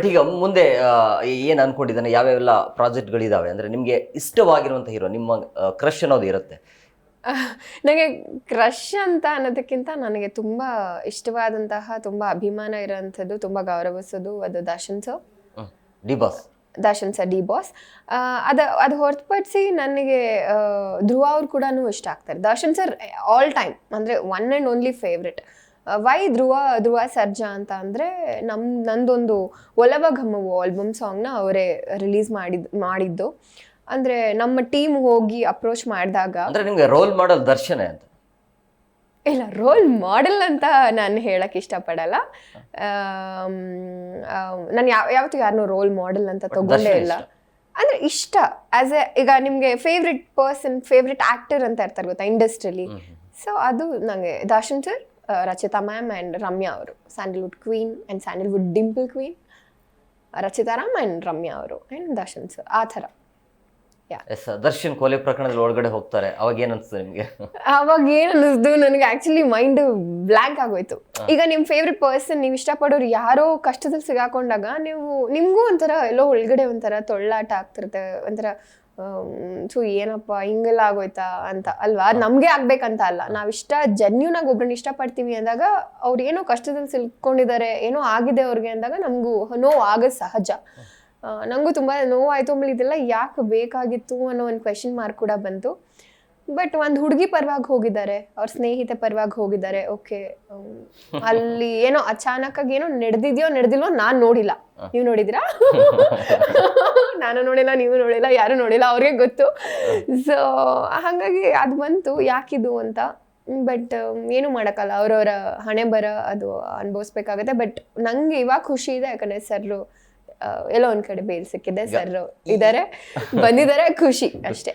But ಈಗ ಮುಂದೆ ಏನು ಅನ್ಕೊಂಡಿದ್ದಾನೆ ಯಾವ್ಯಾವೆಲ್ಲ ಪ್ರಾಜೆಕ್ಟ್ಗಳಿದ್ದಾವೆ ಅಂದರೆ ನಿಮಗೆ ಇಷ್ಟವಾಗಿರುವಂಥ ಹೀರೋ ನಿಮ್ಮ ಕ್ರಶ್ ಅನ್ನೋದು ಇರುತ್ತೆ. ನನಗೆ ಕ್ರಶ್ ಅಂತ ಅನ್ನೋದಕ್ಕಿಂತ ನನಗೆ ತುಂಬ ಇಷ್ಟವಾದಂತಹ ತುಂಬ ಅಭಿಮಾನ ಇರೋವಂಥದ್ದು ತುಂಬ ಗೌರವಿಸೋದು ಅದು Darshan sir D boss Darshan sir D boss ಅದು ಅದು ಹೊರತುಪಡಿಸಿ ನನಗೆ ಧ್ರುವ ಅವ್ರು ಕೂಡ ಇಷ್ಟ ಆಗ್ತಾರೆ. ದಾಶನ್ ಸರ್ ಆಲ್ ಟೈಮ್ ಅಂದರೆ one and only favourite why Dhruva Dhruva Sarja ಅಂತ ಅಂದರೆ ನಮ್ಮ ನಂದೊಂದು ಒಲವ ಘಮವು ಆಲ್ಬಮ್ ಸಾಂಗ್ನ ಅವರೇ ರಿಲೀಸ್ ಮಾಡಿದ್ ಮಾಡಿದ್ದು. ಅಂದರೆ ನಮ್ಮ ಟೀಮ್ ಹೋಗಿ ಅಪ್ರೋಚ್ ಮಾಡಿದಾಗ ಅಂದ್ರೆ ನಿಮ್ಗೆ ರೋಲ್ ಮಾಡಲ್ ದರ್ಶನ ಅಂತ? ಇಲ್ಲ ರೋಲ್ ಮಾಡೆಲ್ ಅಂತ ನಾನು ಹೇಳಕ್ ಇಷ್ಟಪಡಲ್ಲ. ನಾನು ಯಾವ ಯಾವತ್ತೂ ಯಾರನ್ನೂ ರೋಲ್ ಮಾಡೆಲ್ ಅಂತ ತಗೊಂಡೇ ಇಲ್ಲ. ಅಂದ್ರೆ ಇಷ್ಟ. ಆಸ್ ಎ ಈಗ ನಿಮ್ಗೆ ಫೇವ್ರೆಟ್ ಪರ್ಸನ್ ಫೇವ್ರೆಟ್ ಆಕ್ಟರ್ ಅಂತ ಇರ್ತಾರೆ ಗೊತ್ತಾ ಇಂಡಸ್ಟ್ರಿಲಿ ಸೊ ಅದು ನಂಗೆ Darshan sir Rachita ma'am and Ramya ಅವರು Sandalwood queen and Sandalwood dimple queen Rachita Ram and Ramya ಅವರು ಆ್ಯಂಡ್ ದರ್ಶನ್ ಸರ್ ಆ ಥರ ಎಸ್ ದರ್ಶನ್ ಕೊಲೆ ಪ್ರಕರಣದಲ್ಲಿ ಒಳಗಡೆ ಹೋಗ್ತಾರೆ ಅವಾಗ ಏನ್ ಅನ್ಸುತ್ತೆ ನಿಮ್ಗೆ ಅವಾಗ ಏನ್ ಅನ್ನಿಸ್ದು ನನಗೆ ಆಕ್ಚುಲಿ ಮೈಂಡ್ ಬ್ಲ್ಯಾಂಕ್ ಆಗೋಯ್ತು ಈಗ ನಿಮ್ಮ ಫೇವ್ರೆಟ್ ಪರ್ಸನ್ ನೀವು ಇಷ್ಟಪಡೋರು ಯಾರೋ ಕಷ್ಟದಲ್ಲಿ ಸಿಗಾಕೊಂಡಾಗ ನೀವು ನಿಮಗೂ ಒಂಥರ ಎಲ್ಲೋ ಒಳಗಡೆ ಒಂಥರ ತೊಳ್ಳಾಟ ಆಗ್ತಿರುತ್ತೆ ಒಂಥರ ಸೊ ಏನಪ್ಪ ಹಿಂಗೆಲ್ಲ ಆಗೋಯ್ತಾ ಅಂತ ಅಲ್ವಾ? ನಮಗೆ ನಮ್ಗೆ ಆಗ್ಬೇಕಂತ ಅಲ್ಲ. ನಾವ್ ಇಷ್ಟ ಜೆನ್ಯೂನ್ ಆಗಿ ಒಬ್ರನ್ನ ಇಷ್ಟಪಡ್ತೀವಿ ಅಂದಾಗ ಅವ್ರು ಏನೋ ಕಷ್ಟದಲ್ಲಿ ಸಿಲ್ಕೊಂಡಿದ್ದಾರೆ ಏನೋ ಆಗಿದೆ ಅವ್ರಿಗೆ ಅಂದಾಗ ನಮಗೂ ನೋವು ಆಗೋದು ಸಹಜ. ನನಗೂ ನಂಗೂ ತುಂಬಾ ನೋವಾಯ್ತು ಆಮೇಲೆ ಇದೆಲ್ಲ ಯಾಕೆ ಬೇಕಾಗಿತ್ತು ಅನ್ನೋ ಒಂದು ಕ್ವೆಶನ್ ಮಾರ್ಕ್ ಕೂಡ ಬಂತು. ಬಟ್ ಒಂದು ಹುಡುಗಿ ಪರವಾಗಿ ಹೋಗಿದ್ದಾರೆ ಅವ್ರ ಸ್ನೇಹಿತೆ ಪರವಾಗಿ ಹೋಗಿದ್ದಾರೆ ಓಕೆ ಅಲ್ಲಿ ಏನೋ ಅಚಾನಕ್ ಆಗಿ ಏನೋ ನಡೆದಿದ್ಯೋ ನಡೆದಿಲ್ವೋ ನಾನ್ ನೋಡಿಲ್ಲ. ನೀವು ನೋಡಿದ್ರಾ? ನಾನು ನೋಡಿಲ್ಲ ನೀವು ನೋಡಿಲ್ಲ ಯಾರು ನೋಡಿಲ್ಲ ಅವ್ರಿಗೆ ಗೊತ್ತು. ಸೊ ಹಾಗಾಗಿ ಅದು ಬಂತು ಯಾಕಿದು ಅಂತ. ಬಟ್ ಏನು ಮಾಡೋಕ್ಕಲ್ಲ ಅವರವರ ಹಣೆ ಬರ ಅದು ಅನುಭವಿಸ್ಬೇಕಾಗತ್ತೆ. ಬಟ್ ನಂಗೆ ಇವಾಗ ಖುಷಿ ಇದೆ ಯಾಕಂದ್ರೆ ಸರ್ರು ಎಲ್ಲೋ ಒಂದ್ ಕಡೆ ಬೇಲ್ ಸಿಕ್ಕಿದೆ ಸರ್ ಇದಾರೆ ಬಂದಿದ್ದಾರೆ ಖುಷಿ ಅಷ್ಟೇ.